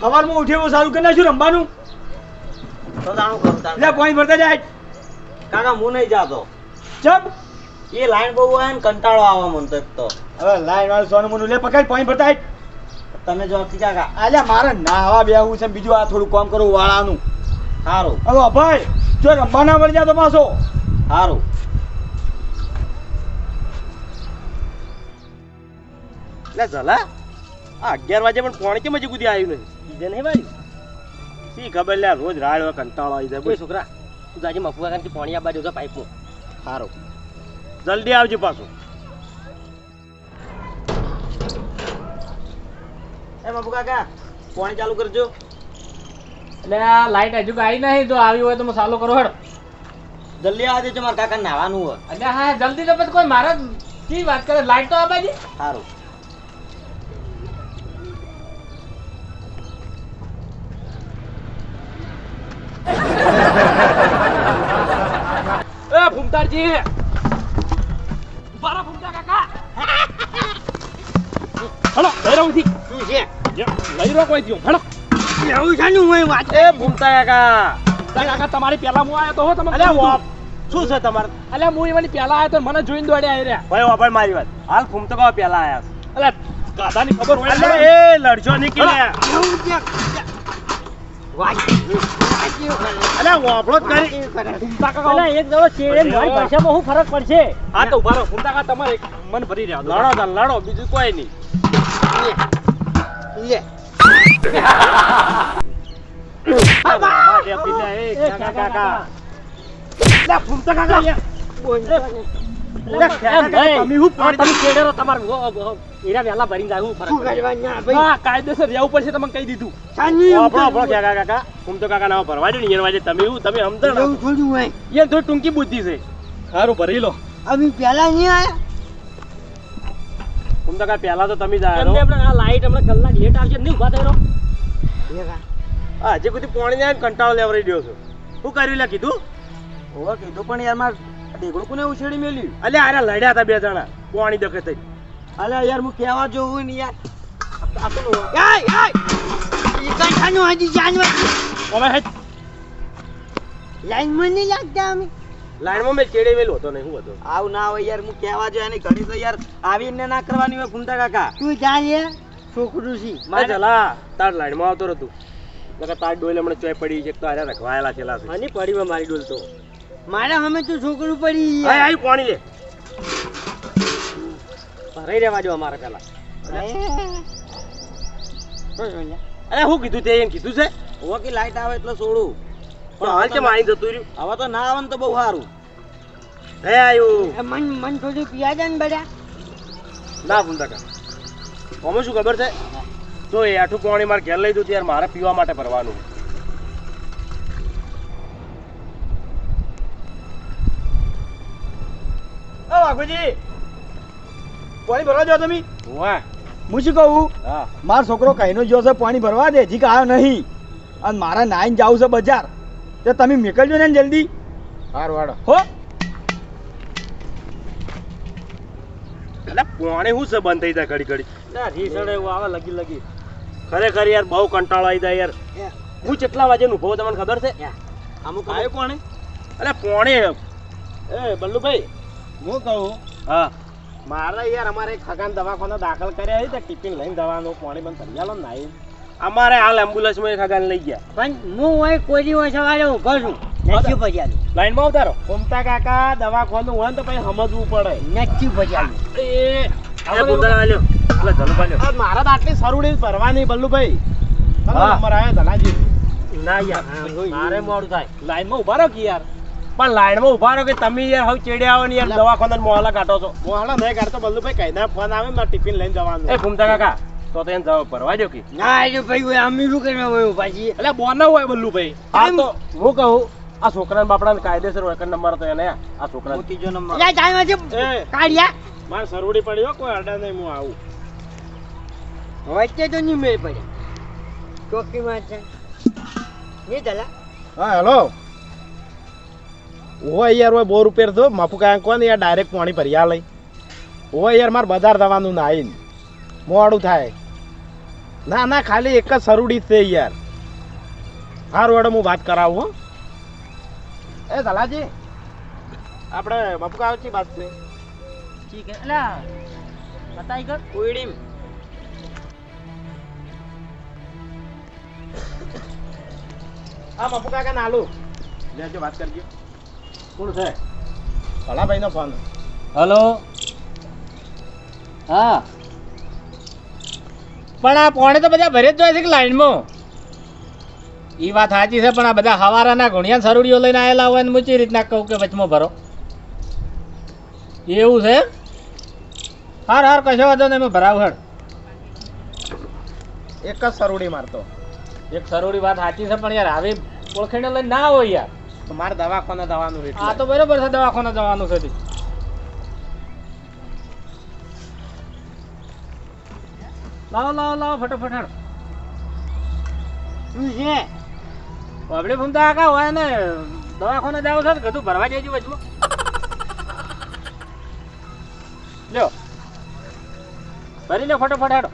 સવારમાં ઉઠીએ હું સારું કરી નાખ્યું રમવાનું? તો તાણું કરું તાણ. એટલે ભરતા જાય. કાકા હું નહીં જાતો. ચમ? એ લાઈન બહુ હોય ને કંટાળો આવવા મન તો હવે લાઈન વાળું સોનું મોનું લે પકડ પોઈન્ટ ભરતા તમે જો નથી કાકા. અલ્યા મારે નાવા બેહવું છે બીજું આ થોડું કામ કરું વાળાનું. સારું હવે ભાઈ જો રમવાના મળી જાય તો પાછો. સારું લે ઝલા આ અગિયાર વાગે પણ પોણી કેમ હજી કુદી આવ્યું નહીં? બીજે નહીં ભાઈ? સી ખબર લે રોજ રાડ હોય કંટાળો આવી જાય. કોઈ છોકરા તું જાજે મફુવા કારણ કે પાણી આ બાજુ પાઇપમાં. સારું જલ્દી આવજે પાછું. એ બાપુ કાકા પાણી ચાલુ કરજો. એટલે આ લાઈટ હજુ આવી નહીં તો આવી હોય તો મસાલો કરો હેડ. જલ્દી આવવા દેજો મારા કાકા નાવાનું હોય. એટલે હા જલ્દી તો પછી કોઈ મારે શી વાત કરે લાઈટ તો આ છે સારું એ ફૂમતારજી બારા ફૂમતા કાકા હલો લઈ રહું છું શું છે લઈ રહ્યો કોઈ થયો હલો એવું છે ને હું વાત એ ભૂમતા કાકા કાકા તમારી પહેલા હું આવ્યો તો હો તમે અલ્યા શું છે તમારે? અલ્યા હું એવાની પહેલા આવ્યો તો મને જોઈને દોડ્યા આવી રહ્યા ભાઈ વાપર મારી વાત. હાલ ભૂમતા કહો પેલા આયા છે. અલ્યા ગાધાની ખબર હોય ને? એ લડજો નહીં વાપરો જ કરી ફૂમતા કાકા પેલા એક દડો ચેડે મારી ભાષામાં શું ફરક પડશે? હા તો ઊભા રહો કાકા તમારે મન ભરી રહ્યા લડો લડો બીજું કોઈ નહીં. લે કાકા કાકા. કાકા કાકા કાકા. કાકા હું ટૂંકી બુદ્ધિ છે. સારું ભરી લો. અમે પેલા નહીં આયા? ભૂમતો કાકા પહેલા તો તમે જ આયા આપણે આ લાઈટ હમણાં કલાક લેટ આવશે નહીં ઊભા થઈ હા, હજી સુધી પોણી જાય કંટાળો લેવરી રહ્યો છો. શું કર્યું લે કીધું? ઓવા કીધું પણ યાર માર દેગડું કોને ઉછેડી મેલ્યું. અલે આરે લડ્યા હતા બે જણા. પોણી દખે થઈ. અલે યાર હું કેવા જોઉં ને યાર. આપણું યાય યાય ઈ કઈ ખાનું હજી લાઈનમાં લાગતા અમે? લાઈનમાં મેં ચેડે વેલું હતો નહીં હું હતો? આવ ના હોય યાર હું કહેવા જોઈએ નહીં ઘડી તો યાર આવીને ના કરવાની હોય કાકા. તું જા લે છોકરું છી. મારે ચલા તાર લાઈનમાં આવતો રહેતું નકર તાર ડોલ હમણાં ચોય પડી છે તો આરે રખવાયેલા છેલા છે. હની પડી મારી ડોલ તો. મારે અમે તો છોકરું પડી આય પોણી લે. ભરાઈ રહેવા જો અમારે પેલા. અરે. હું કીધું તે? એમ કીધું છે? ઓકે લાઈટ આવે એટલે છોડું પણ હાલ કેમ આઈ જતું રહ્યું? હવે તો ના આવે ને તો બહુ સારું. હે આયું. મન મન થોડું પિયા જાય ને બધા ના ફૂન કા અમે શું ખબર છે? તો એ આઠું પાણી મારે ઘેર લઈ દઉં ત્યારે મારે પીવા માટે ભરવાનું. વાઘુજી પાણી ભરવા જાઓ તમે. વાહ હું શું કહું? હા. મારો છોકરો કહીનો ગયો છે પાણી ભરવા દે જી આવ્યો નહીં. અને મારા નાઈને જવું છે બજાર. તો તમે નીકળજો ને જલ્દી. હાર વાડો હો. એટલે પોણી શું છે બંધ થઈ જાય ઘડી ઘડી? ના રીસડે એવું આવે લગી લગી. ખરેખર યાર બહુ કંટાળો આવી જાય યાર. હું. કેટલા વાગે ઊભો તમને ખબર છે? અમુક આવ્યો કોણે? અરે પોણે. એ બલ્લુભાઈ. હું કહું? હા. મારે યાર અમારે એક ખગાન દવાખાનો દાખલ કર્યા છે ટિફિન લઈને દવાનું પાણી બંધ કરી આલો ને નાઈ. અમારે હાલ એમ્બ્યુલન્સમાં એક ખગાન લઈ ગયા. પણ હું હોય કોઈ દિવસ સવારે ઊભો છું. નથી ભજાલું લાઈનમાં ઉતારો કોમતા કાકા દવાખાનું હોય ને તો પછી સમજવું પડે. નથી ભજાલું એ મારા તો આટલી સરુડી ભરવાની બલ્લુભાઈ. નંબર આવ્યો ધનાજી. ના યાર. મારે મોડું થાય. લાઈનમાં ઊભા રહો કે યાર? પણ લાઈનમાં ઊભા રહો કે તમે યાર હવે ચેડે આવો ને યાર દવાખાના મોહલા કાઢો છો. મોહલા હાલો નહીં કાઢતો બલ્લુભાઈ કઈ ના ફોન આવે મારે ટિફિન લઈને જવાનું. એ ઘૂમતા કાકા તો તેને એને જવાબ ભરવા દો કે. ના એટલે ભાઈ હોય અમે શું કરવા હોય ઊભા એટલે બોન હોય બલ્લુભાઈ આ તો હું કહું આ છોકરા બાપડા ને કાયદેસર હોય નંબર તો એને આ છોકરા ત્રીજો નંબર. એટલે જાય છે કાઢ્યા. મારે સરવડી પડી હો કોઈ અડા નહીં હું આવું. વચ્ચે તો નહીં મેળ પડે. ચોકીમાં છે નહીં દલા? હા હેલો. ઓય યાર ઓય બોર ઉપર તો માફુ કાંઈ કોને યાર ડાયરેક્ટ પાણી ભર્યા લઈ ઓય યાર મારે બજાર જવાનું ના. આવીને મોડું થાય. ના ના ખાલી એક જ સરુડી છે યાર. સારું હેડો હું વાત કરાવું હો. એ સલાજી આપણે મપકા આવતી વાત છે. ઠીક હે. અલા બતાઈ કર કોઈડીમ આ મપુ કાકા નાલું લેજો વાત કરજો. કોણ છે? ભલાભાઈનો ફોન હલો? હા. પણ આ પોણે તો બધા ભરે જ જોઈએ છે કે લાઈનમાં? એ વાત સાચી છે પણ આ બધા હવારાના ઘોણિયા સરુડીઓ લઈને આવેલા હોય ને મૂચી રીતના કહું કે વચમાં ભરો. એવું છે? હાર હાર કશો વાંધો નહીં મેં ભરાવ હેડ. એક જ સરુડી મારતો. એક સરુડી વાત સાચી છે પણ યાર આવી ઓળખીને લઈને ના હોય યાર. તો મારે દવાખાને દવાનું એટલે. આ તો બરોબર છે દવાખાને જવાનું છે લાવો લાવો લાવો ફટાફટ હેડ શું છે આપણે ફૂમતા આકા હોય ને દવાખાને જાવ છે કદું ભરવા જઈજો વચમાં લ્યો. ભરી લો ફટાફટ હેડો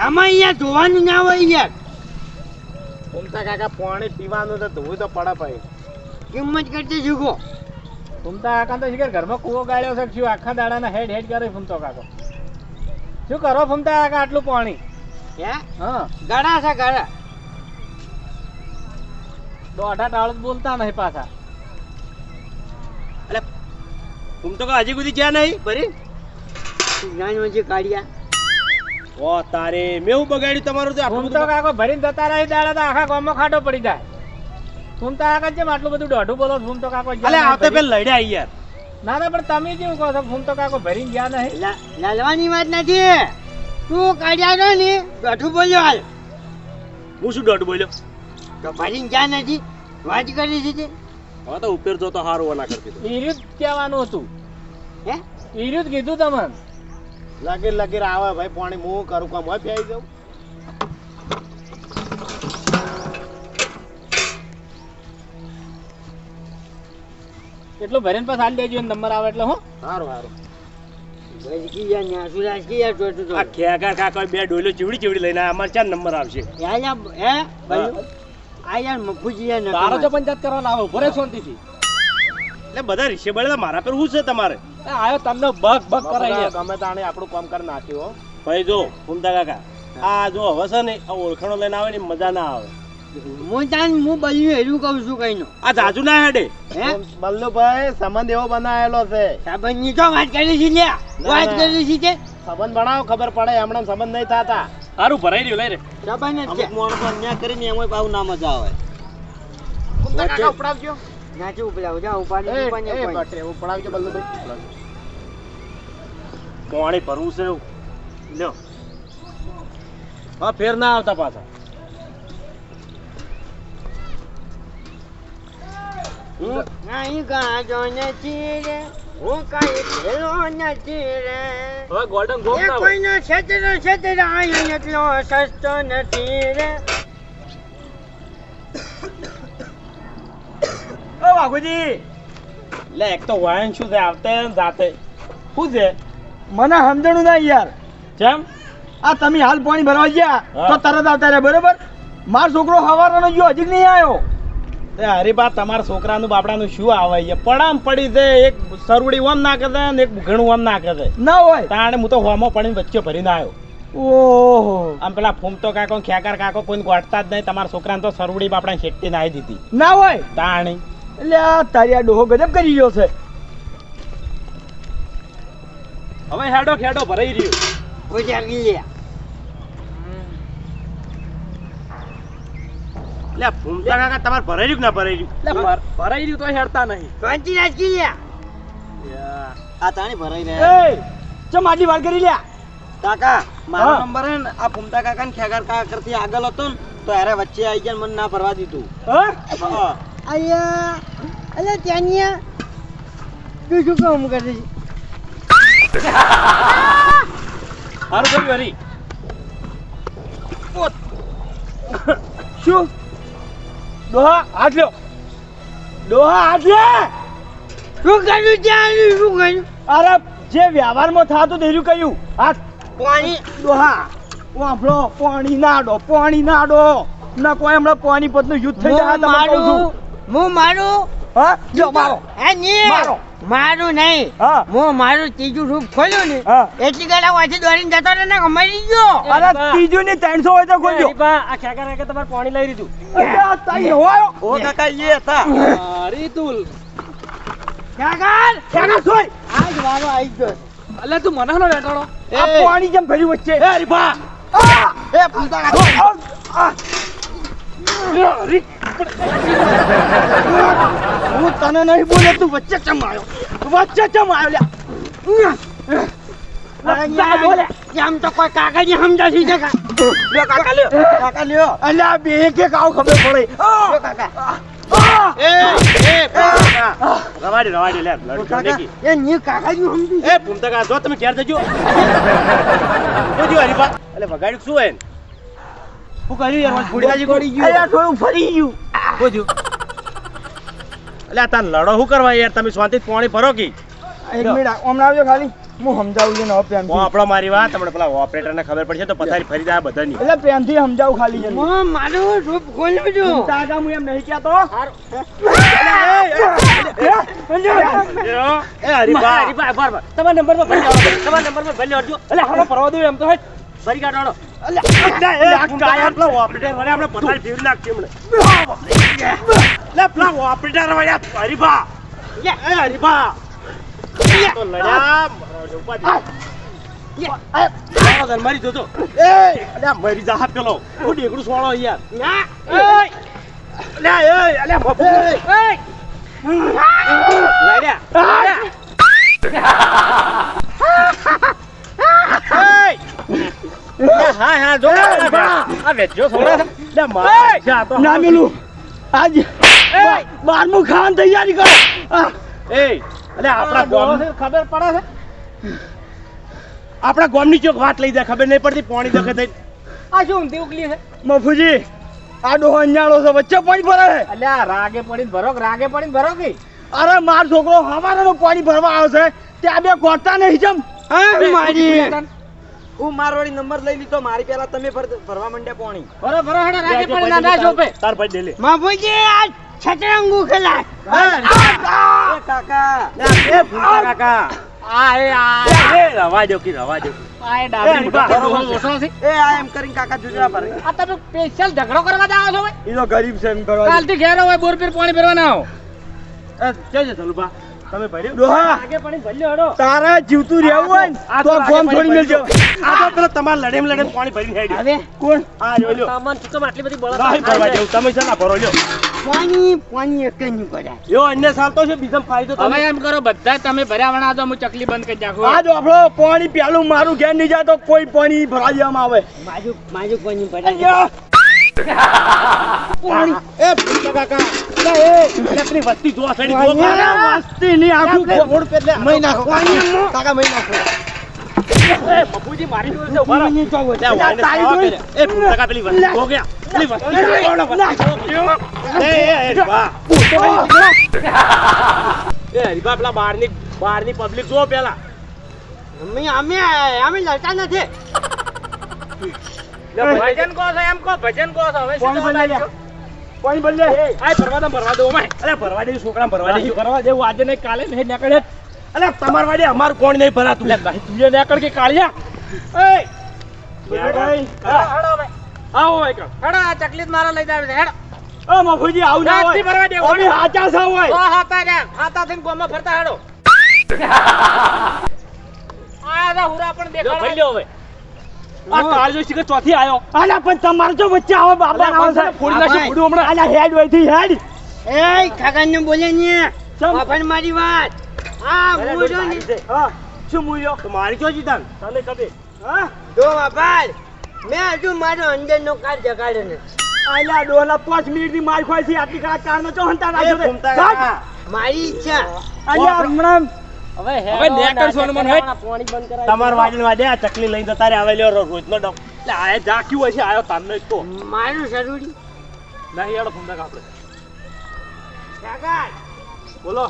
આમાં અહીંયા ધોવાનું ના હોય યાર. ઘૂમતા કાકા પાણી પીવાનું તો ધોવું તો પડે ભાઈ. કિંમત કરતી શીખો ફૂમતા કાકા તો શીખર ઘરમાં કૂવો ગાળ્યો છે શું આખા દાડાના હેડ હેડ કરે ફૂમતો કાકો. શું કરો ફૂમતા કાકા આટલું પાણી? હે? હા. ગાડા છે ગાડા દોઢા ટાળ બોલતા નહીં પાછા. ઘૂમ તો હજી સુધી ગયા નહીં ભરી જ્ઞાન વચ્ચે કાઢ્યા. ઓ તારે મેં હું બગાડ્યું તમારું તો આટલું બધું કાકો ભરીને જતા રહી દાડા તો આખા ગામમાં ખાડો પડી જાય. ફૂમતા કાકા જેમ આટલું બધું દોઢું બોલો છો? ફૂમતો કાકો અલે આવતે ભરી- લડ્યા યાર. ના ના પણ તમે કેવું કહો છો? ફૂમતો કાકો ભરીને ગયા નહીં લડવાની વાત નથી. તું કાઢ્યા નો ને બેઠું બોલ્યો હાલ. હું શું દોઢ બોલ્યો? તો ભરીને ગયા નથી વાત કરી છે હા તો ઉપર જો તો હારું ના કરતી ઈર્યું કહેવાનું હતું. હે? ઈર્યું કીધું તમને. લગીર લગીર આવે ભાઈ પાણી હું કરું કામ હોય ફેરી દઉં એટલું ભરીને પાછા હાલ દેજો નંબર આવે એટલે હું. સારું સારું બે ડોલો ચીવડી ચીવડી લઈને અમારે ચાર નંબર આવશે. તારો તો પંચાયત કરવા લાવો ભરે શાંતિથી. એટલે બધા રીસે બળે મારા પર શું છે તમારે? આયો તમને બગ બગ કરાઈ યાર ગમે તાણે આપણું કામ કરી નાખ્યું હો. ભાઈ જો ફૂમતા કાકા આ જો હવે છે ને આ ઓળખાણો લઈને આવે ને મજા ના આવે. હું જાણ હું બલ્યું હેરું કહું છું કઈ નો આ જાજુ ના હેડે. હે? બલ્લુભાઈ સંબંધ એવો બનાવેલો છે. સાબનની તો વાત કરી છે લે વાત કરી છે તે? સંબંધ બનાવો ખબર પડે હમણાં સંબંધ નહીં થતા. સારું ભરાઈ રહ્યું લઈ રે. સંબંધ જ છે. માણસો અન્યાય કરીને એમાં પાવ ના મજા આવે. વચ્ચે- ઉપડાવજો. નાચું પેલા જા ઉપાડી ઉપાડી એ, ઉપાડી. બટે, ઉપડાવજો બલ્લુભાઈ પાણી ભરવું છે લ્યો. હા ફેર ના આવતા પાછા? નહીં ગાજો નથી રે હું કઈ ખેલો નથી રે હવે ગોલ્ડન ગોમ ને કોઈનો છેતરો છેતરો અહીં એટલો સસ્તો નથી રે. ઓ બાપુજી લે એક તો વાયન શું છે આવતે ને જાતે શું છે મને સમજણું ના યાર જેમ આ તમે હાલ પાણી ભરવા ગયા. તો તરત આવતા રહ્યા બરોબર મારો છોકરો હવારનો ગયો હજી નહીં આવ્યો અરે બા તમારા છોકરાનું બાપડાનું શું આવે છે પડામ પડી દે એક સરવડી ઓમ નાખે છે ને એક ઘણું ઓમ નાખે કરે ના હોય તાણે હું તો હોમો પડીને વચ્ચે ભરીને આવ્યો ઓહો આમ પેલા ફૂમતો કાકો ને ખેકર કાકો કોઈને ગોઠતા જ નહીં તમારા છોકરાને તો સરવડી બાપડા શેટ્ટીને આવી દીધી ના હોય તાણી એટલે આ તારી આ ડોહો ગજબ કરી ગયો છે. હવે હેડો ખેડો ભરાઈ રહ્યો. કોઈ જાગી લે. લે ફૂમતા કાકા તમારે ભરાઈ રહ્યું ના ભરાઈ રહ્યું? ભરાઈ રહ્યું તો હેડતા નહીં. શાંતિ રાજકી લે. આ તાણી ભરાઈ એ ચમ આટલી વાર કરી લ્યા? કાકા મારો. નંબર હે ને આ ફૂમતા કાકા ને ખેગાર કાકા કરતી આગળ હતો ને તો યારે વચ્ચે આવી ગયા મને ના ભરવા દીધું. હા. અલ્યા અલ્યા ત્યાંનિયા તું શું કામ કરે છે? સારું થયું હરી શું? ડોહા હાથ લ્યો. ડોહા હાથ લે. શું કર્યું ત્યાં શું કર્યું? અરે જે વ્યવહારમાં થતું તેરું કહ્યું આ પાણી. ડોહા વાપરો પાણી નાડો પાણી નાડો. ના કોઈ હમણાં પાણીપતનું યુદ્ધ થઈ જાય હું મારું મારું હા? જો મારો. હે નહીં મારો. મારું નહીં. હું. મારું ત્રીજું રૂપ ખોલ્યું ને એટલી ગળા વાંચી દોડીને જતો રહે ને મરી ગયો. અરે ત્રીજું ની ત્રણસો હોય તો ખોલજો આ ખેકા ખેકા તમારે પાણી લઈ લીધું. અરે, તઈ હોયો. ઓ કાકા એ હતા. અરે તુલ. કાકા, કાકા સોય. આજ વારો આવી ગયો. અલ્લે તું મને નો આ પાણી જેમ ભર્યું વચ્ચે. એ એ પૂતા! હું તને નહીં બોલે તું વચ્ચે ચમ આવ્યો? વચ્ચે ચમ આવ્યો? આમ તો કોઈ કાકાજી સમજાતી છે લ્યો કાકા લ્યો. કાકા લ્યો. અલ્યા બે એક એક આવ ખબર પડે. કાકા. આ! રવાડી રવાડી લે લડજો એ ની કાકાજી સમજી. એ ભૂમતા કા જો તમે ઘેર જજો. જોજો હરીફા. એટલે વગાડ્યું શું હે કર્યું યાર ફૂડાજી ગોડી ગયું. અલ્યા થોડું ફરી ગયું. બોજો અલ્યા તાર લડો શું કરવા યાર? તમે શાંતિથી પાણી ભરો કી? એક મિનિટ હમણાં આવજો ખાલી. હું સમજાવું છું નવા પ્રેમ આપણો મારી વાત તમને પેલા ઓપરેટર ને ખબર પડશે તો પથારી ફરી જાય બધાની. એટલે પ્રેમથી સમજાવું ખાલી જલ્દી. હું મારું રૂપ ખોલ્યું છું તાજા હું એમ નહીં કહેતો. એ હરીફા. હરીફા બાર બાર તમારા નંબર પર ભરી તમારા નંબર પર ભરી લેજો એટલે હાલો પરવા દો એમ તો હેડ ભરી કાઢો મારો જતો. મરી જા પેલો. હું ઢેકડું સોળો યાર અલ્યા અલ્યા બાપુ એ લડ્યા લડ્યા હા હા જો આ વેચજો થોડા. લે માર જા તો. ના મેલું. આજ બારમું ખાવાની તૈયારી કરો. એ અલ્યા આપણા ગામ ખબર પડે છે? આપણા ગામની ચોક વાત લઈ જાય ખબર નહીં પડતી પાણી દખે થઈ આ શું ઊંધી ઉકલી છે? મફુજી આ ડોહો અંજાણો છે વચ્ચે પાણી ભરે છે. અલ્યા રાગે પડીને ભરો રાગે પડીને ભરો કે અરે માર છોકરો હવારે પાણી ભરવા આવશે ત્યાં બે ગોતા નહીં જમ હા મારી. હું મારવાડી નંબર લઈ લીધો મારી પેલા તમે ભરવા માંડ્યા પોણી. ભરો ભરો હેડો રાગે પડીને ના ના ચોપે તાર ભાઈ ડેલે. બાપુજી આ છતરંગુ ખેલાય. એ કાકા. એ ભૂલતા કાકા. આ એ આ. એ રવા દો કી રવા દો આ એ ડાબી મોટા ઓછો છે. એ આ એમ કરીને કાકા જુજરા પર આ તમે સ્પેશિયલ ઝઘડો કરવા જાવ છો ભાઈ? ઈ તો ગરીબ છે એમ ભરવા કાલથી ઘેર હોય બોર પીર પાણી ભરવા ના આવો. એ જજો ધનુભા તમે ભર્યું? ડોહા! આગે પાણી ભર્યો હડો. તારા જીવતું રહેવું હોય ને તો પાણી થોડી મેલજો. આ તો પેલા તમાર લડેમ લડેમ પાણી ભરી હેડ્યું. હવે? કોણ? આ જો લ્યો. સામાન શું કામ આટલી બધી બળદ નહીં ભરવા જેવું. તમે છે ના ભરો લ્યો. પાણી પાણી એક નહીં કરાય યો અન્ય સાલ તો છે બીજમ ફાયદો હવે તમે એમ કરો બધા તમે ભર્યા વણા તો હું ચકલી બંધ કરી નાખું. આ જો આપણો પાણી પેલું મારું ઘેર નહીં જાય તો કોઈ પાણી ભરવા દેવામાં આવે. માજુ માજુ પાણી ભરાય. પાણી. એ કાકા લે એ લે પેલી વસ્તી જોવા સડી જોવા કાકા. વસ્તી ની આખું રોડ પર લે. મહી નાખો કાકા મહી નાખો બાપુજી મારી જોડે ઊભા રહો. લે, તારી ખાવા જોડે? કરે. એ કાકા પેલી વસ્તી જો ગયા. પેલી વસ્તી જો, વસ્તી જો. એ, એ, એ, હરીભા. એ હરીભા પેલા બહારની બહારની પબ્લિક જો પેલા અમે અમે અમે લડતા નથી ભજન કહો છો એમ કહો ભજન કહો છો હવે શું લે લે આ ભરવા દો ભરવા દો. અરે ભરવા દે છોકરા ભરવા દે. કરવા જેવું આજે નહીં કાલે નહીં નીકળે. અલે તમાર વાડે અમારું કોણ નહીં ભરાતું? તું નીકળ કે કાળિયા. એ ભાઈ હેડો ભાઈ આવો એક હેડો આ ચકલી મારા લઈ જાય છે. હેડો. ઓ મફુજી આવું ના રાતથી ભરવા દે, હોય અમે હાચા સા ઓ હાતા રે હાતા થઈને ગોમાં ફરતા હેડો. આ હુરા પણ દેખાડો લ્યો હવે આ કાળજો શીખર ચોથી આયો. આલા પણ તમારે તો વચ્ચે આવો બાબા આવો પણ ફોડી નાખી, ફોડું હમણાં. આલા હેડ હોયથી હેડ. એ કાકાને બોલે ને. ચમ. મારી વાત. હા અરે, ને. હા શું તો મારી ક્યાં જીતાન? તને કબે. હા? જો બાપા મેં હજુ મારો અંદરનો કાર જગાડ્યો ને આલા ડોલા પાંચ મિનિટની માર ખોઈ છે. આટલી કાર નો રાખ્યો. મારી ઈચ્છા. આલા હમણાં હવે હવે નેકર સોનું મન પાણી બંધ કરાય તમાર વાડીને વાડે આ ચકલી લઈને જતા રે આવે લ્યો રોજનો ડબ એટલે આ જાક્યું હશે આયો તારનો જ તો. મારું જરૂરી. નહીં હેડો ફૂમતા કાપડે કાકા બોલો.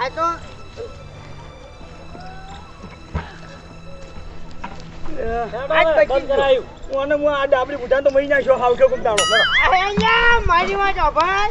આ તો કરાયું. હું આ ડાબલી બુઢાને તો મરી નાખ્યો. હાવ કે કુંતાળો મારી વાત ભાઈ